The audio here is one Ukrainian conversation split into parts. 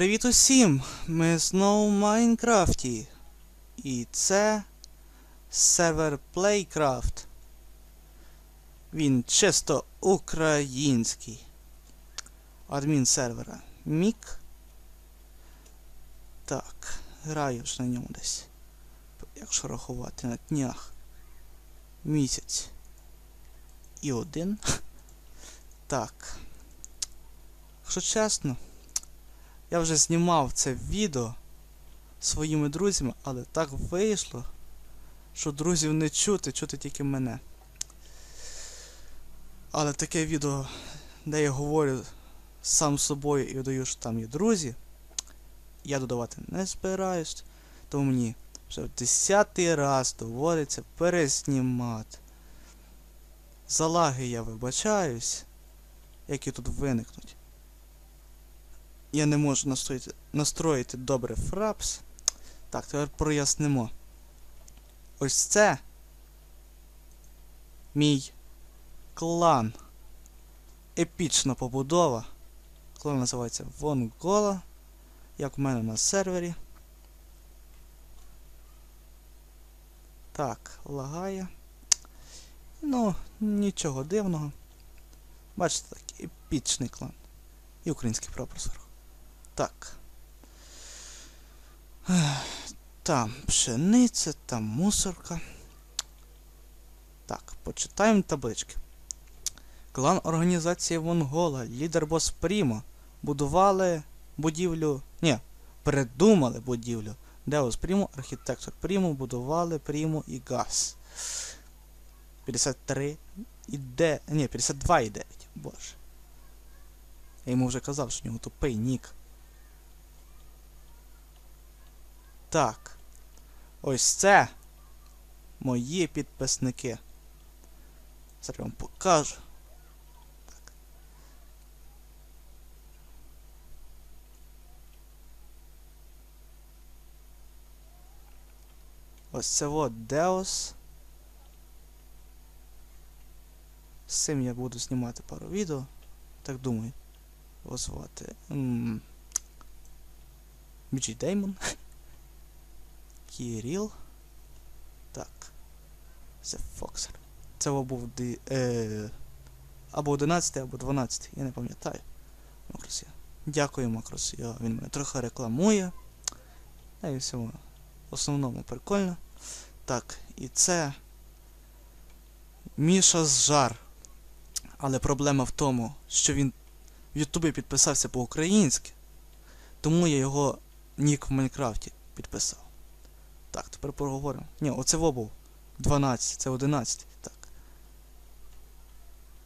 Привіт усім! Ми знову в Майнкрафті. І це сервер Playcraft. Він чисто український. Адмін сервера Мік. Так, граю ж на ньому десь. Якщо рахувати на днях. Місяць. І один. Так. Якщо чесно. Я вже знімав це відео своїми друзями, але так вийшло, що друзів не чути, чути тільки мене. Але таке відео, де я говорю сам з собою і додаю, що там є друзі, я додавати не збираюсь, тому мені вже в десятий раз доводиться перезнімати. За лаги я вибачаюсь, які тут виникнуть. Я не можу настроїти, настроїти добре фрапс. Так, тепер прояснимо. Ось це мій клан. Епічна побудова. Клан називається Вонгола. Як в мене на сервері. Так, лагає. Ну, нічого дивного. Бачите, такий епічний клан. І український прапор зверху. Так. Там пшениця, там мусорка. Так, почитаємо таблички. Клан організації Вонгола, лідер бос Прімо. Будували будівлю. Ні, придумали будівлю. Деус Прімо, архітектор Прімо, будували Прімо і Газ. 53 і де. Ні, 52 і 9. Боже. Я йому вже казав, що у нього тупий нік. Так. Ось це мої підписники. Зараз вам покажу. Так. Ось це от Деос. З цим я буду знімати пару відео. Так думаю. Його звати. Біджі Деймон. Кіріл. Так. The Foxer. Це був ди, е, або 11, або 12, я не пам'ятаю. Макрос я. Дякую, Макрос. Я, він мене трохи рекламує. Та і всьому. В основному прикольно. Так, і це. Міша з жар. Але проблема в тому, що він в Ютубі підписався по-українськи. Тому я його нік в Майнкрафті підписав. Так, тепер поговоримо. Ні, оце во був 12, це 11. Так.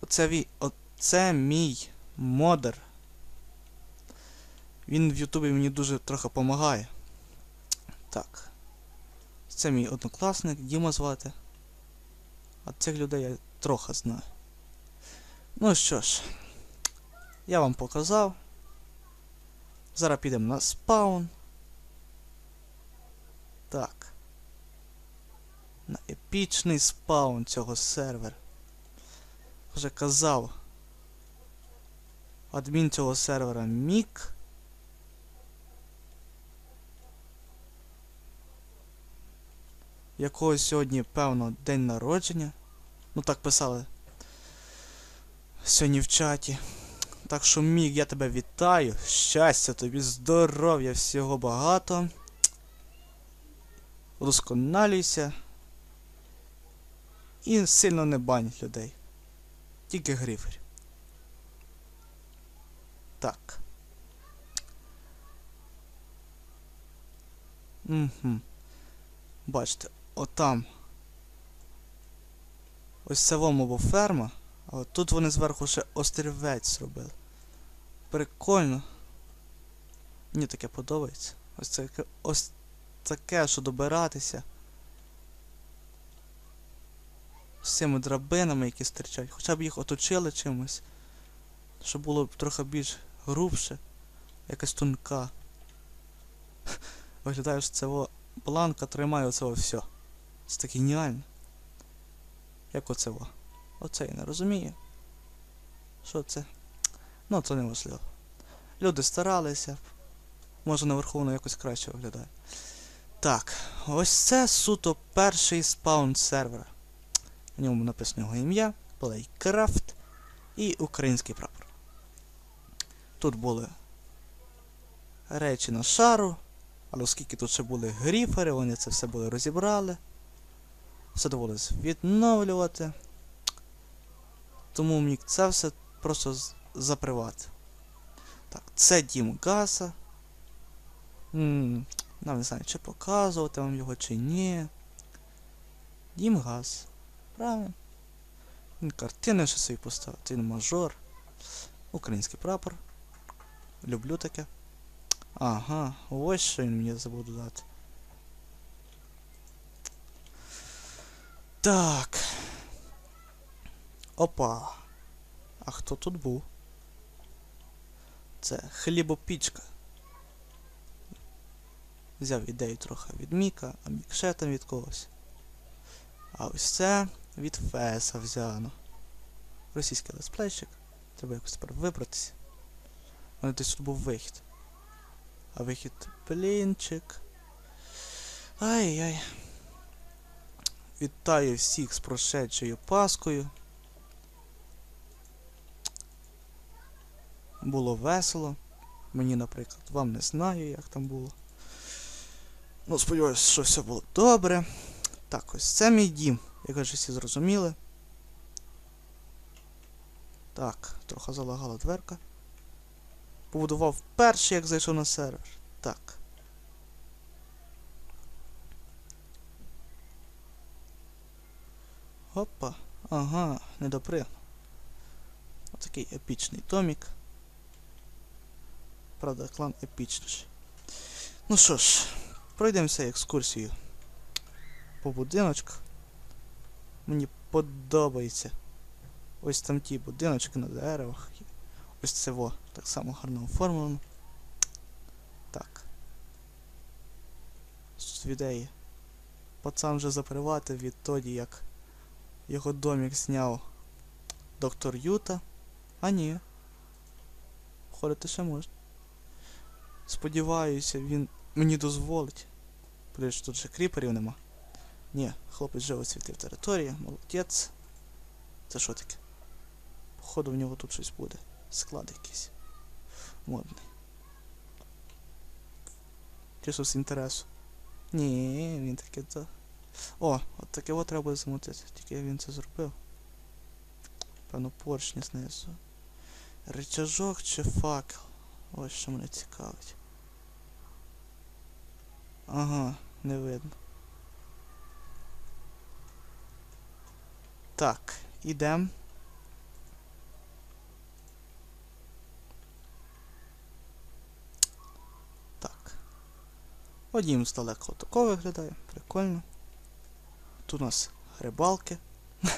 Оце, ві... Оце мій модер. Він в Ютубі мені дуже трохи допомагає. Так. Це мій однокласник, Діма звати. А цих людей я трохи знаю. Ну що ж, я вам показав. Зараз підемо на спаун. Так. На епічний спаун цього сервера. Вже казав. Адмін цього сервера Мік. Якого сьогодні, певно, день народження. Ну так писали. Сьогодні в чаті. Так що, Мік, я тебе вітаю. Щастя тобі, здоров'я, всього багато. Удосконалюйся. І сильно не бань людей. Тільки грифер. Так. Угу. Бачите, отам. Ось це вомо був ферма. А тут вони зверху ще острівець зробили. Прикольно. Мені таке подобається. Ось це ось таке, що добиратися. З цими драбинами, які стирчать. Хоча б їх оточили чимось. Щоб було б трохи більш грубше. Якась тонка. Виглядає, що це о, планка тримає оце все. Це так геніально. Як оце во. Оце я не розумію. Що це? Ну, це не важливо. Люди старалися. Може наверху воно якось краще виглядає. Так, ось це суто перший спаун сервера. На ньому написано його ім'я, Playcraft і український прапор. Тут були речі на шару, але оскільки тут ще були гріфери, вони це все були розібрали. Все доводилось відновлювати. Тому мені це все просто запривати. Так, це дім Гаса. Нам не знаю, чи показувати вам його, чи ні. Дім Газ. Правильно. Він картини ще собі поставив. Він мажор. Український прапор. Люблю таке. Ага, ось що він мені забув додати. Так. Опа. А хто тут був? Це хлібопічка. Взяв ідею трохи від Міка, а Мік ще там від когось. А ось це від Феса взяно. Російський летсплейщик. Треба якось тепер вибратися. У мене десь тут був вихід. А вихід блінчик. Ай-яй. Вітаю всіх з прошедшою Паскою. Було весело. Мені, наприклад, вам не знаю, як там було. Ну, сподіваюся, що все було добре. Так, ось це мій дім, як вже всі зрозуміли. Так, трохи залагала дверка. Побудував перший, як зайшов на сервер. Так. Опа. Ага, не допригнув. Отакий епічний томік. Правда, клан епічніший. Ну що ж, пройдемося екскурсію по будиночках. Мені подобається. Ось там ті будиночки на деревах. Ось це во, так само гарно оформлено. Так. Тут ідеї. Пацан вже заприватив відтоді, як його домік зняв доктор Юта. А ні. Ходити ще можна. Сподіваюся, він мені дозволить. Подивись, тут же кріперів нема. Ні, хлопець вже освітив територію, молодець. Це що таке? Походу в нього тут щось буде. Склад якийсь. Модний. Чисто з інтересу. Ні, він таке то. О, от таке от треба замутити. Тільки він це зробив. Певно, поршні знизу. Рычажок чи факел? Ось що мене цікавить. Ага, не видно. Так, ідем. Так. Одім здалеку тако виглядає. Прикольно. Тут у нас рибалки.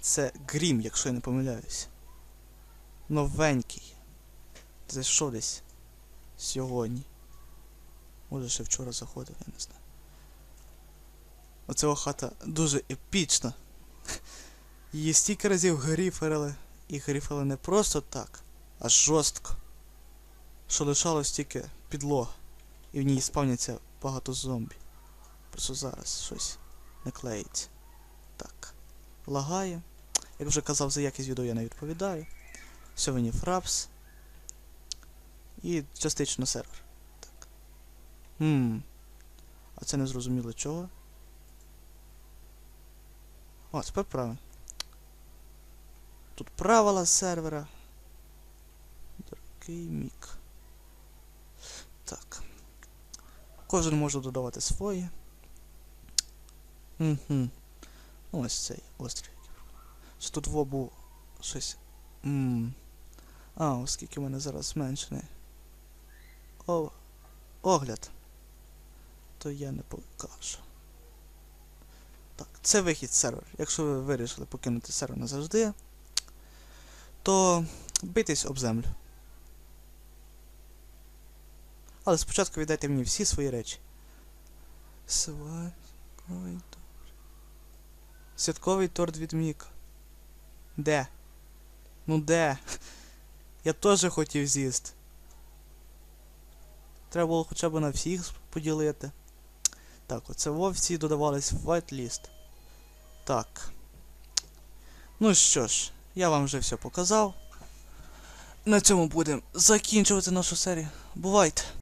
Це грім, якщо я не помиляюсь. Новенький. Зайшов десь сьогодні. Може ще вчора заходив, я не знаю. Оця хата дуже епічна. Її стільки разів гріферили. І гріфили не просто так, а жорстко. Що лишалось тільки підлога. І в ній спавняться багато зомбі. Просто зараз щось не клеїться. Так. Лагає. Як вже казав, за якість відео я не відповідаю. Сьогодні фрапс. І частично сервер. Хм. А це не зрозуміло чого. О, тепер правильно. Тут правила сервера. Дорогий мік. Так. Кожен може додавати свої. Угу. Ну, ось цей острів. Що тут во був щось. Ммм. А, оскільки в мене зараз зменшений. О, огляд. То я не покажу. Так, це вихід з сервер. Якщо ви вирішили покинути сервер назавжди, то битись об землю. Але спочатку віддайте мені всі свої речі. Святковий торт. Святковий торт від Міка. Де? Ну де? Я теж хотів з'їсти. Треба було хоча б на всіх поділити. Так, оце вовці додавались в whitelist. Так. Ну що ж, я вам вже все показав. На цьому будемо закінчувати нашу серію. Бувайте!